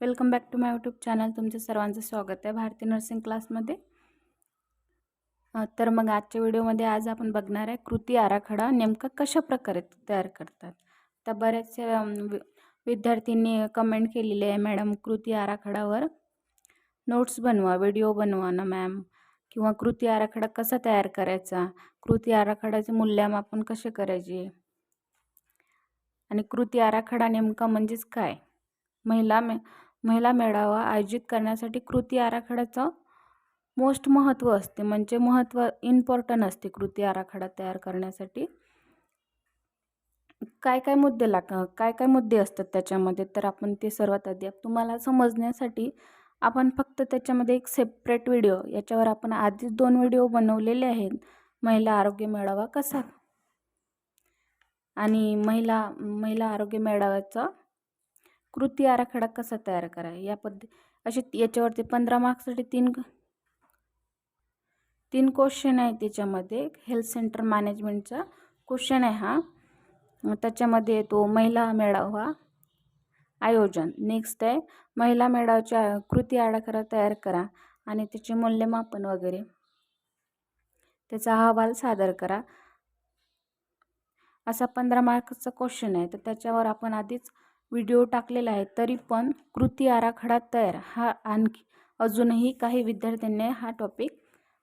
Welcome back to my YouTube channel. तुमचं सर्वांचं स्वागत आहे भारतीय नर्सिंग क्लासमध्ये. तर मग आजच्या व्हिडिओमध्ये आज आपण बघणार आहे कृती आराखडा नेमका कशा प्रकारे तयार करतात. तर बऱ्याचशा वि- विद्यार्थ्यांनी कमेंट केलेली आहे मॅडम कृती आराखड्यावर नोट्स बनवा व्हिडिओ बनवा ना मॅम. किंवा कृती आराखडा कसा तयार करायचा? कृती आराखड्याचे मूल्यमापन कसे करायचे? आणि कृती आराखडा नेमका म्हणजेच काय? महिला मे महिला मेळावा आयोजित करण्यासाठी कृती आराखड्याचं मोस्ट महत्त्व असते. म्हणजे महत्त्व इम्पॉर्टंट असते कृती आराखडा तयार करण्यासाठी. काय काय मुद्दे लाग काय काय मुद्दे असतात त्याच्यामध्ये? तर आपण ते सर्वात आधी तुम्हाला समजण्यासाठी आपण फक्त त्याच्यामध्ये एक सेपरेट व्हिडिओ याच्यावर आपण आधीच दोन व्हिडिओ बनवलेले आहेत. महिला आरोग्य मेळावा कसा? आणि महिला महिला आरोग्य मेळाव्याचा कृती आराखडा कसा तयार करा या पद्धती असे याच्यावरती पंधरा मार्क्ससाठी तीन तीन क्वेश्चन आहे त्याच्यामध्ये. हेल्थ सेंटर मॅनेजमेंटचा क्वेश्चन आहे हा. त्याच्यामध्ये येतो महिला मेळावा आयोजन. नेक्स्ट आहे महिला मेळाव्याच्या कृती आराखडा तयार करा आणि त्याचे मूल्यमापन वगैरे. त्याचा अहवाल सादर करा. असा पंधरा मार्क्सचा क्वेश्चन आहे. तर त्याच्यावर आपण आधीच व्हिडिओ टाकलेला आहे तरी पण कृती आराखडा तयार. हा आणखी अजूनही काही विद्यार्थ्यांनी हा टॉपिक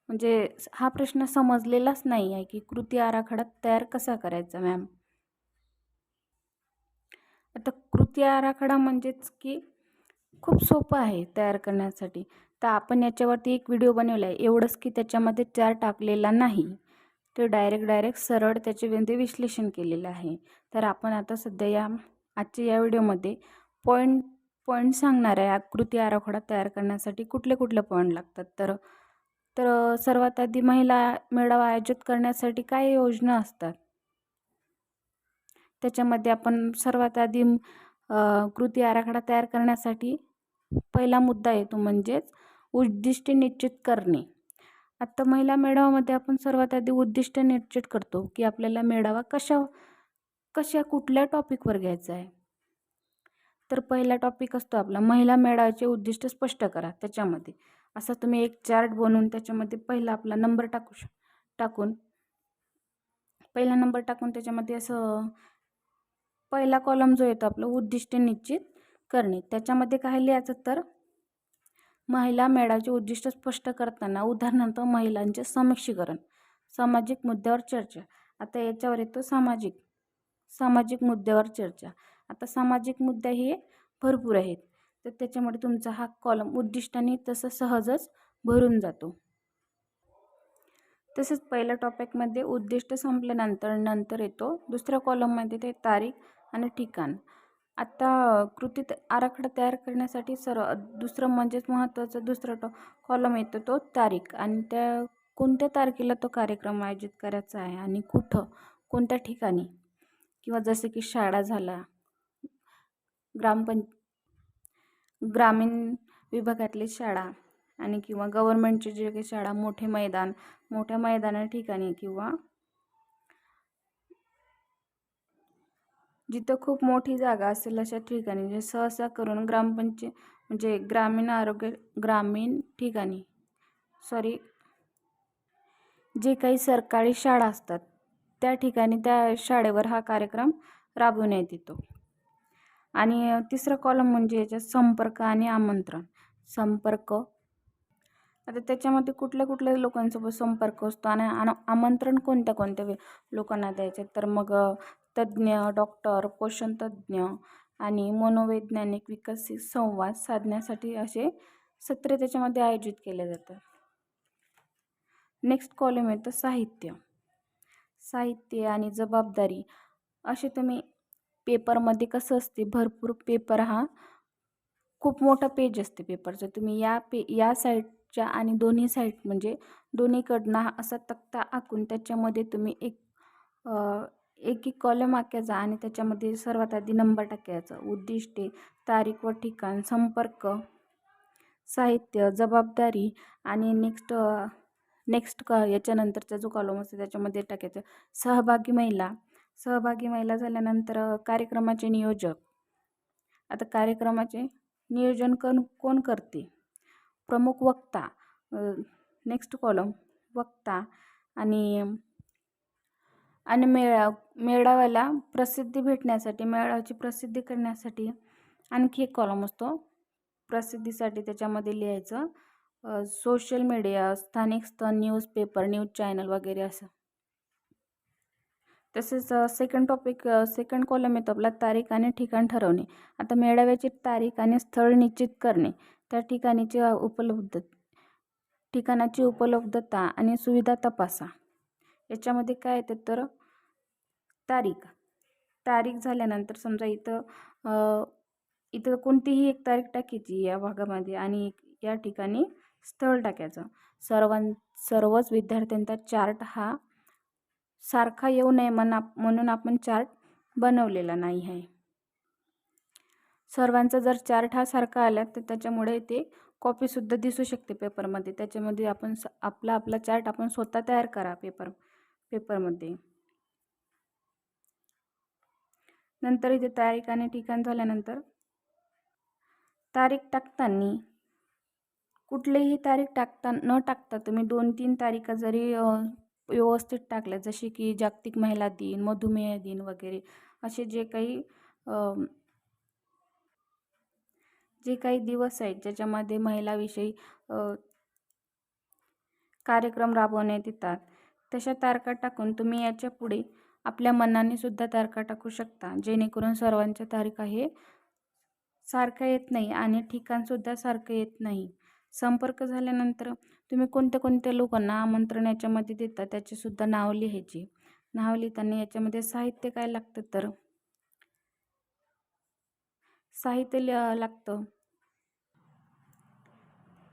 म्हणजे हा प्रश्न समजलेलाच नाही आहे की कृती आराखडा तयार कसा करायचा मॅम आता कृती आराखडा म्हणजेच की खूप सोपं आहे तयार करण्यासाठी. तर आपण याच्यावरती एक व्हिडिओ बनवला आहे एवढंच की त्याच्यामध्ये चार टाकलेला नाही. ते डायरेक्ट डायरेक्ट सरळ त्याचे विश्लेषण केलेलं आहे. तर आपण आता सध्या या आजच्या या व्हिडिओमध्ये पॉईंट पॉईंट सांगणार आहे कृती आराखडा तयार करण्यासाठी कुठले कुठले पॉईंट लागतात? तर तर सर्वात आधी महिला मेळावा आयोजित करण्यासाठी काय योजना असतात? त्याच्यामध्ये आपण सर्वात आधी कृती आराखडा तयार करण्यासाठी पहिला मुद्दा येतो म्हणजेच उद्दिष्टे निश्चित करणे. आता महिला मेळाव्यामध्ये आपण सर्वात आधी उद्दिष्ट निश्चित करतो की आपल्याला मेळावा कशा कशा कुठल्या टॉपिकवर घ्यायचा आहे? तर पहिला टॉपिक असतो आपला महिला मेळाव्याचे उद्दिष्ट स्पष्ट करा त्याच्यामध्ये. असा तुम्ही एक चार्ट बनवून त्याच्यामध्ये पहिला आपला नंबर टाकू श टाकून. पहिला नंबर टाकून त्याच्यामध्ये असं पहिला कॉलम जो येतो आपलं उद्दिष्ट निश्चित करणे. त्याच्यामध्ये काय लिहायचं तर महिला मेळाव्याचे उद्दिष्ट स्पष्ट करताना उदाहरणार्थ महिलांचे समीक्षीकरण सामाजिक मुद्द्यावर चर्चा. आता याच्यावर येतो सामाजिक सामाजिक मुद्द्यावर चर्चा. आता सामाजिक मुद्दे हे भरपूर आहेत. तर त्याच्यामुळे तुमचा हा कॉलम उद्दिष्टाने तसं सहजच भरून जातो. तसेच पहिल्या टॉपिकमध्ये उद्दिष्ट संपल्यानंतर नंतर येतो. दुसऱ्या कॉलममध्ये ते तारीख आणि ठिकाण. आता कृती आराखडा तयार करण्यासाठी सर्व दुसरं म्हणजेच महत्त्वाचं दुसरं टॉ कॉलम येतो तो तारीख. आणि त्या कोणत्या तारखेला तो कार्यक्रम आयोजित करायचा आहे आणि कुठं कोणत्या ठिकाणी? किंवा जसे की शाळा झाला ग्रामपं ग्रामीण विभागातली शाळा आणि किंवा गव्हर्मेंटचे जे काही शाळा मोठे मैदान मोठ्या मैदाना ठिकाणी किंवा जिथं खूप मोठी जागा असेल अशा ठिकाणी जे सहसा करून ग्रामपंचाय म्हणजे ग्रामीण आरोग्य ग्रामीण ठिकाणी सॉरी जे काही सरकारी शाळा असतात त्या ठिकाणी त्या शाळेवर हा कार्यक्रम राबवण्यात येतो. आणि तिसरा तिसरं कॉलम म्हणजे याच्यात संपर्क आणि आमंत्रण. संपर्क. आता त्याच्यामध्ये कुठल्या कुठल्या लोकांसोबत संपर्क असतो आणि आमंत्रण कोणत्या कोणत्या लोकांना द्यायचे? तर मग तज्ज्ञ डॉक्टर पोषण तज्ज्ञ आणि मनोवैज्ञानिक विकसित संवाद साधण्यासाठी असे सत्रे त्याच्यामध्ये आयोजित केले जातात. नेक्स्ट कॉलम येतं साहित्य. साहित्य आणि जबाबदारी असे तुम्ही पेपरमध्ये कसं असते? भरपूर पेपर हा खूप मोठा पेज असते पेपरचं तुम्ही या पे या साईडच्या आणि दोन्ही साईड म्हणजे दोन्हीकडनं हा असा तक्ता आखून त्याच्यामध्ये तुम्ही एक एक एक कॉलम आखायचा आणि त्याच्यामध्ये सर्वात आधी नंबर टाकायचा. उद्दिष्टे तारीख व ठिकाण संपर्क साहित्य जबाबदारी आणि नेक्स्ट नेक्स्ट क याच्यानंतरचा जो कॉलम असतो त्याच्यामध्ये टाकायचं. सहभागी महिला. सहभागी महिला झाल्यानंतर कार्यक्रमाचे नियोजक. आता कार्यक्रमाचे नियोजन कोण कोण करते? प्रमुख वक्ता. नेक्स्ट कॉलम वक्ता आणि आणि मेळा मेळाव्याला प्रसिद्धी भेटण्यासाठी मेळाव्याची प्रसिद्धी करण्यासाठी आणखी एक कॉलम असतो. प्रसिद्धीसाठी त्याच्यामध्ये लिहायचं. सोशल मीडिया स्थानिक स्तन न्यूजपेपर न्यूज चॅनल वगैरे असं. तसेच सेकंड टॉपिक सेकंड कॉलम येतो आपला तारीख आणि ठिकाण ठरवणे. आता मेळाव्याची तारीख आणि स्थळ निश्चित करणे त्या ठिकाणीची उपलब्ध ठिकाणाची उपलब्धता आणि सुविधा तपासा. याच्यामध्ये काय येतं तर तारीख. तारीख झाल्यानंतर समजा इथं इथं कोणतीही एक तारीख टाकायची या भागामध्ये आणि या ठिकाणी स्थळ टाकायचं. सर्वां सर्वच विद्यार्थ्यांचा चार्ट हा सारखा येऊ नये म्हणा म्हणून आपण चार्ट बनवलेला नाही आहे. सर्वांचा जर चार्ट हा सारखा आला तर त्याच्यामुळे ते कॉपीसुद्धा दिसू शकते पेपरमध्ये त्याच्यामध्ये आपण स आपला आपला चार्ट आपण स्वतः तयार करा पेपर पेपरमध्ये नंतर इथे तारीख आणि ठिकाण झाल्यानंतर तारीख टाकताना कुठलीही तारीख टाकता न टाकता तुम्ही दोन तीन तारीखा जरी व्यवस्थित टाकल्या जसे की जागतिक महिला दिन मधुमेह दिन वगैरे असे जे काही जे काही दिवस आहेत ज्याच्यामध्ये महिलाविषयी कार्यक्रम राबवण्यात येतात तशा तारखा टाकून तुम्ही याच्यापुढे आपल्या मनाने सुद्धा तारखा टाकू शकता. जेणेकरून सर्वांच्या तारखा हे सारखं येत नाही आणि ठिकाणसुद्धा सारखं येत नाही. संपर्क झाल्यानंतर तुम्ही कोणत्या कोणत्या लोकांना आमंत्रण याच्यामध्ये देता? त्याचेसुद्धा नाव लिहायचे. नाव लिहिताना याच्यामध्ये साहित्य काय लागतं तर? साहित्य लागतं.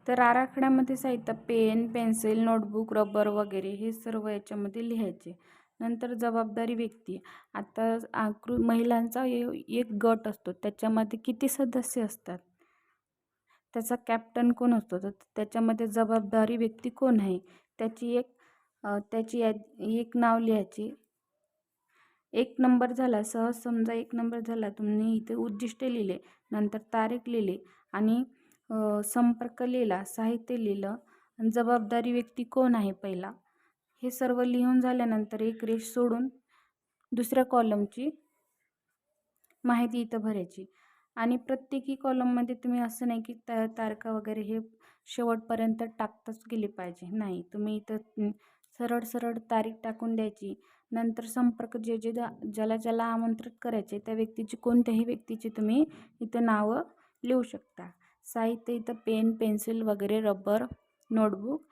तर आराखड्यामध्ये साहित्य पेन पेन्सिल नोटबुक रबर वगैरे हे सर्व याच्यामध्ये लिहायचे. नंतर जबाबदारी व्यक्ती. आता आकृ महिलांचा एक गट असतो. त्याच्यामध्ये किती सदस्य असतात? त्याचा कॅप्टन कोण असतो? तर त्याच्यामध्ये जबाबदारी व्यक्ती कोण आहे? त्याची एक त्याची एक नाव लिहायची. एक नंबर झाला सहज समजा एक नंबर झाला तुम्ही इथे उद्दिष्ट लिहिले नंतर तारीख लिहिली आणि संपर्क लिहिला साहित्य लिहिलं आणि जबाबदारी व्यक्ती कोण आहे पहिला? हे सर्व लिहून झाल्यानंतर एक रेष सोडून दुसऱ्या कॉलमची माहिती इथं भरायची. आणि प्रत्येकी कॉलममध्ये तुम्ही असं नाही की त तारखा वगैरे हे शेवटपर्यंत टाकताच गेली पाहिजे. नाही तुम्ही इथं सरळ सरळ तारीख टाकून द्यायची. नंतर संपर्क जे जे ज्याला ज्याला आमंत्रित करायचे त्या व्यक्तीची कोणत्याही व्यक्तीची तुम्ही इथं नावं लिहू शकता. साहित्य इथं पेन पेन्सिल वगैरे रबर नोटबुक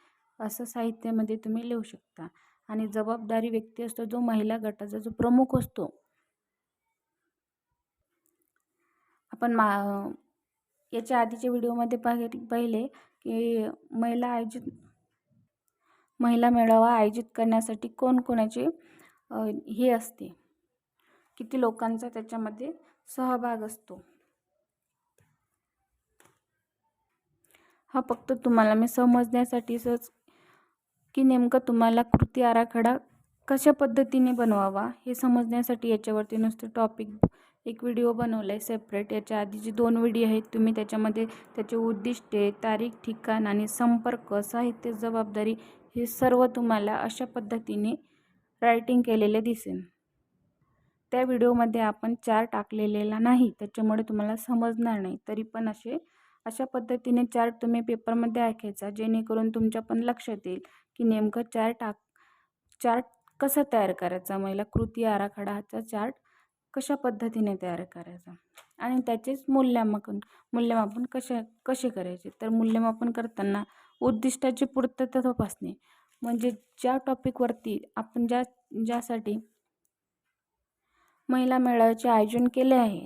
असं साहित्यामध्ये तुम्ही लिहू शकता. आणि जबाबदारी व्यक्ती असतो जो महिला गटाचा जो प्रमुख असतो. आपण मा याच्या आधीच्या व्हिडिओमध्ये पाहि पहिले की महिला आयोजित महिला मेळावा आयोजित करण्यासाठी कोणकोणाचे हे असते. किती लोकांचा त्याच्यामध्ये सहभाग असतो. हा फक्त तुम्हाला मी समजण्यासाठीच की नेमकं तुम्हाला कृती आराखडा कशा पद्धतीने बनवावा हे समजण्यासाठी याच्यावरती नुसतं टॉपिक एक व्हिडिओ बनवला आहे सेपरेट याच्या आधीचे दोन व्हिडिओ आहेत तुम्ही त्याच्यामध्ये त्याचे उद्दिष्टे तारीख ठिकाण आणि संपर्क साहित्य जबाबदारी हे सर्व तुम्हाला अशा पद्धतीने रायटिंग केलेले दिसेल. त्या व्हिडिओमध्ये आपण चार टाकलेलेला नाही त्याच्यामुळे तुम्हाला समजणार नाही. तरी पण असे अशा पद्धतीने चार्ट तुम्ही पेपरमध्ये ऐकायचा जेणेकरून तुमच्या पण लक्षात येईल की नेमकं चार्ट टाक चार्ट कसा तयार करायचा? महिला कृती आराखडाचा चार्ट कशा पद्धतीने तयार करायचा? आणि त्याचेच मूल्यमापन मूल्यमापन कशा कसे करायचे? तर मूल्यमापन करताना उद्दिष्टाची पूर्तता तपासणे. म्हणजे ज्या टॉपिकवरती आपण ज्या ज्यासाठी महिला मेळाव्याचे आयोजन केले आहे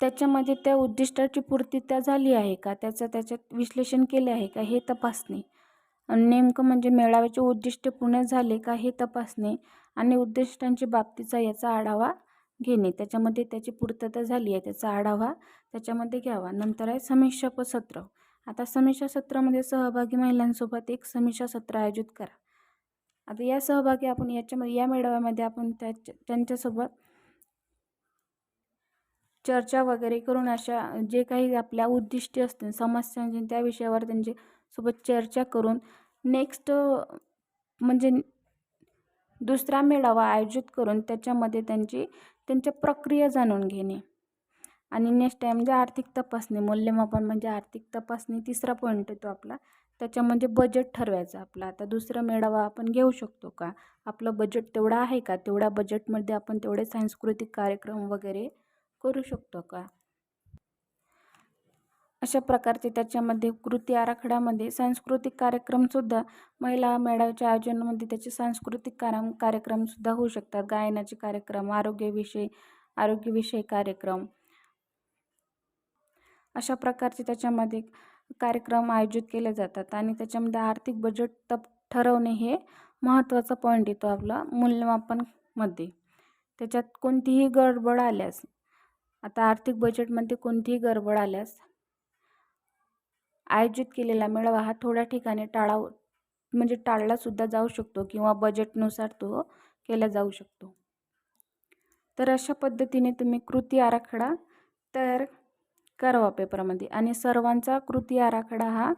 त्याच्यामध्ये त्या उद्दिष्टाची पूर्तता झाली आहे का? त्याचं त्याच्यात विश्लेषण केले आहे का? हे तपासणे. नेमकं म्हणजे मेळाव्याचे उद्दिष्ट पूर्ण झाले का? हे तपासणे. आणि उद्दिष्टांच्या बाबतीचा याचा आढावा घेणे. त्याच्यामध्ये त्याची पूर्तता झाली आहे. त्याचा आढावा त्याच्यामध्ये घ्यावा. नंतर आहे समीक्षा सत्र. आता समीक्षा सत्रामध्ये सहभागी महिलांसोबत एक समीक्षा सत्र आयोजित करा. आता या सहभागी आपण याच्यामध्ये या मेळाव्यामध्ये आपण त्याच्या त्यांच्यासोबत चर्चा वगैरे करून अशा जे काही आपल्या उद्दिष्टे असतील समस्यांचे त्या विषयावर त्यांच्यासोबत सोबत चर्चा करून नेक्स्ट म्हणजे दुसरा मेळावा आयोजित करून त्याच्यामध्ये त्यांची त्यांच्या प्रक्रिया जाणून घेणे. आणि नेक्स्ट टाईम म्हणजे आर्थिक तपासणी मूल्यमापन म्हणजे आर्थिक तपासणी तिसरा पॉईंट येतो आपला. त्याच्यामध्ये बजेट ठरवायचं आपला. आता दुसरा मेळावा आपण घेऊ शकतो का? आपलं बजेट तेवढं आहे का? तेवढ्या बजेटमध्ये आपण तेवढे सांस्कृतिक कार्यक्रम वगैरे करू शकतो का? अशा प्रकारचे त्याच्यामध्ये कृती आराखड्यामध्ये सांस्कृतिक कार्यक्रमसुद्धा महिला मेळाव्याच्या आयोजनामध्ये त्याचे सांस्कृतिक कारम कार्यक्रमसुद्धा होऊ शकतात. गायनाचे कार्यक्रम आरोग्यविषयी आरोग्यविषयी कार्यक्रम. अशा प्रकारचे त्याच्यामध्ये कार्यक्रम आयोजित केले जातात आणि त्याच्यामध्ये आर्थिक बजेट तप ठरवणे हे महत्त्वाचा पॉईंट येतो आपला मूल्यमापनमध्ये. त्याच्यात कोणतीही गडबड आल्यास आता आर्थिक बजेटमध्ये कोणतीही गडबड आल्यास आयोजित केलेला मेळावा हा थोड्या ठिकाणी टाळाव म्हणजे टाळलासुद्धा जाऊ शकतो किंवा बजेटनुसार तो केला जाऊ शकतो. तर अशा पद्धतीने तुम्ही कृती आराखडा तयार करावा पेपरमध्ये. आणि सर्वांचा कृती आराखडा हा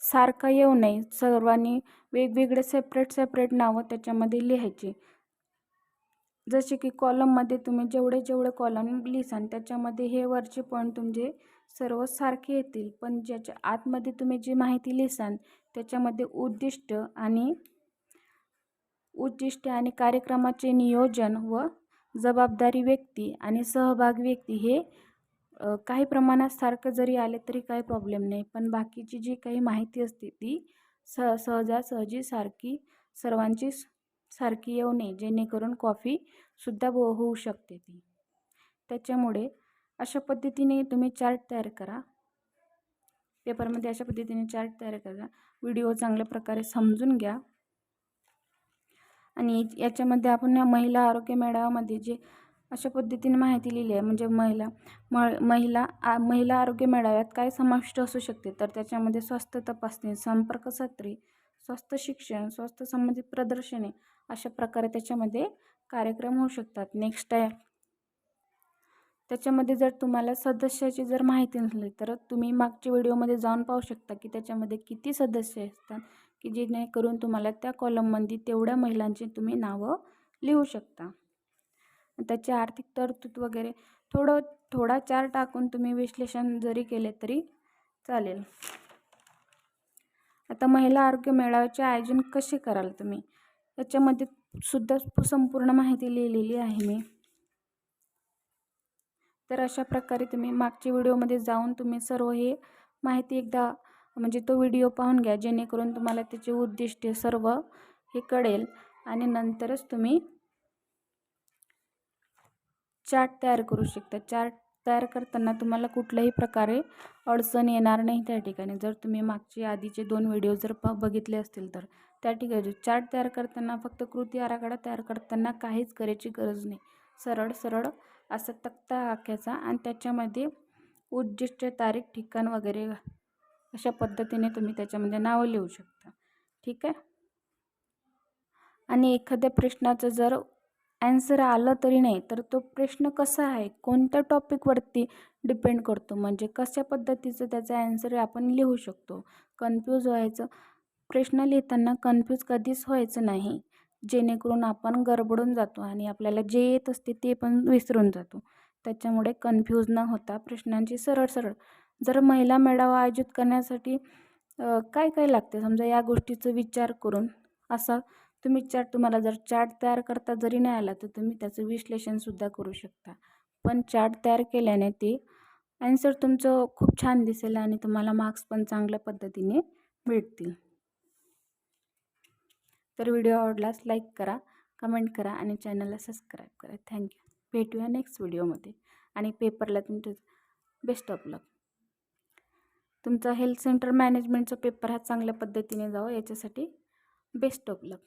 सारखा येऊ नये. सर्वांनी वेगवेगळे सेपरेट सेपरेट नावं त्याच्यामध्ये लिहायची. जसे की कॉलममध्ये तुम्ही जेवढे जेवढे कॉलम लिहिसान त्याच्यामध्ये हे वरचे पॉईंट तुमचे सर्व सारखे येतील. पण ज्याच्या आतमध्ये तुम्ही जी माहिती लिहिसाल त्याच्यामध्ये उद्दिष्ट आणि उद्दिष्ट आणि कार्यक्रमाचे नियोजन व जबाबदारी व्यक्ती आणि सहभागी व्यक्ती हे काही प्रमाणात सारखं जरी आले तरी काही प्रॉब्लेम नाही. पण बाकीची जी काही माहिती असते ती सह सहजासहजी सारखी सर्वांची सारखी येऊ नये. जेणेकरून कॉफीसुद्धा बो हो, होऊ शकते ती. त्याच्यामुळे अशा पद्धतीने तुम्ही चार्ट तयार करा. पेपरमध्ये अशा पद्धतीने चार्ट तयार करा. व्हिडिओ चांगल्या प्रकारे समजून घ्या. आणि याच्यामध्ये आपण या महिला आरोग्य मेळाव्यामध्ये जे अशा पद्धतीने माहिती लिहिली आहे म्हणजे महिला म महिला आ महिला आरोग्य मेळाव्यात काय समाविष्ट असू शकते? तर त्याच्यामध्ये स्वास्थ्य तपासणी संपर्क सत्री स्वस्थ शिक्षण स्वास्थ्य संबंधित प्रदर्शने अशा प्रकारे त्याच्यामध्ये कार्यक्रम होऊ शकतात. नेक्स्ट आहे. त्याच्यामध्ये जर तुम्हाला सदस्याची जर माहिती नसली तर तुम्ही मागच्या व्हिडिओमध्ये जाऊन पाहू शकता की त्याच्यामध्ये किती सदस्य असतात की जेणेकरून तुम्हाला त्या कॉलममध्ये तेवढ्या महिलांची तुम्ही नावं लिहू शकता. त्याचे आर्थिक तरतूद वगैरे थोडं थोडा चार टाकून तुम्ही विश्लेषण जरी केले तरी चालेल. आता महिला आरोग्य मेळाव्याचे आयोजन कसे कराल तुम्ही? त्याच्यामध्ये सुद्धा संपूर्ण माहिती लिहिलेली आहे मी. तर अशा प्रकारे तुम्ही मागच्या व्हिडिओमध्ये जाऊन तुम्ही सर्व हे माहिती एकदा म्हणजे तो व्हिडिओ पाहून घ्या जेणेकरून तुम्हाला त्याचे उद्दिष्ट सर्व हे कळेल. आणि नंतरच तुम्ही चार्ट तयार करू शकता. चार्ट तयार करताना तुम्हाला कुठल्याही प्रकारे अडचण येणार नाही त्या ठिकाणी. जर तुम्ही मागचे आधीचे दोन व्हिडिओ जर प बघितले असतील तर त्या ठिकाणी चार्ट तयार करताना फक्त कृती आराखडा तयार करताना काहीच करायची गरज नाही. सरळ सरळ असा तक्ता आखायचा आणि त्याच्यामध्ये उद्दिष्ट तारीख ठिकाण वगैरे अशा पद्धतीने तुम्ही त्याच्यामध्ये नावं लिहू शकता. ठीक आहे? आणि एखाद्या प्रश्नाचं जर ॲन्सर आलं तरी नाही तर तो प्रश्न कसा आहे? कोणत्या टॉपिकवरती डिपेंड करतो? म्हणजे कशा पद्धतीचं त्याचा ॲन्सर आपण लिहू शकतो? कन्फ्यूज व्हायचं. प्रश्न लिहिताना कन्फ्यूज कधीच व्हायचं नाही. जेणेकरून आपण गडबडून जातो आणि आपल्याला जे येत असते ते पण विसरून जातो. त्याच्यामुळे कन्फ्यूज न होता प्रश्नांची सरळ सरळ. जर महिला मेळावा आयोजित करण्यासाठी काय काय लागते? समजा या गोष्टीचा विचार करून असा तुम्ही चार्ट तुम्हाला जर चार्ट तयार करता जरी नाही आला तर तुम्ही त्याचं विश्लेषणसुद्धा करू शकता. पण चार्ट तयार केल्याने ते ॲन्सर तुमचं खूप छान दिसेल आणि तुम्हाला मार्क्स पण चांगल्या पद्धतीने भेटतील तर व्हिडिओ आवडल्यास लाईक करा कमेंट करा आणि चॅनलला सबस्क्राईब करा. थँक्यू भेटूया नेक्स्ट व्हिडिओमध्ये. आणि पेपरला तुमचं बेस्ट ऑफ लक. तुमचा हेल्थ सेंटर मॅनेजमेंटचा पेपर हा चांगल्या पद्धतीने जावं याच्यासाठी बेस्ट ऑफ लक.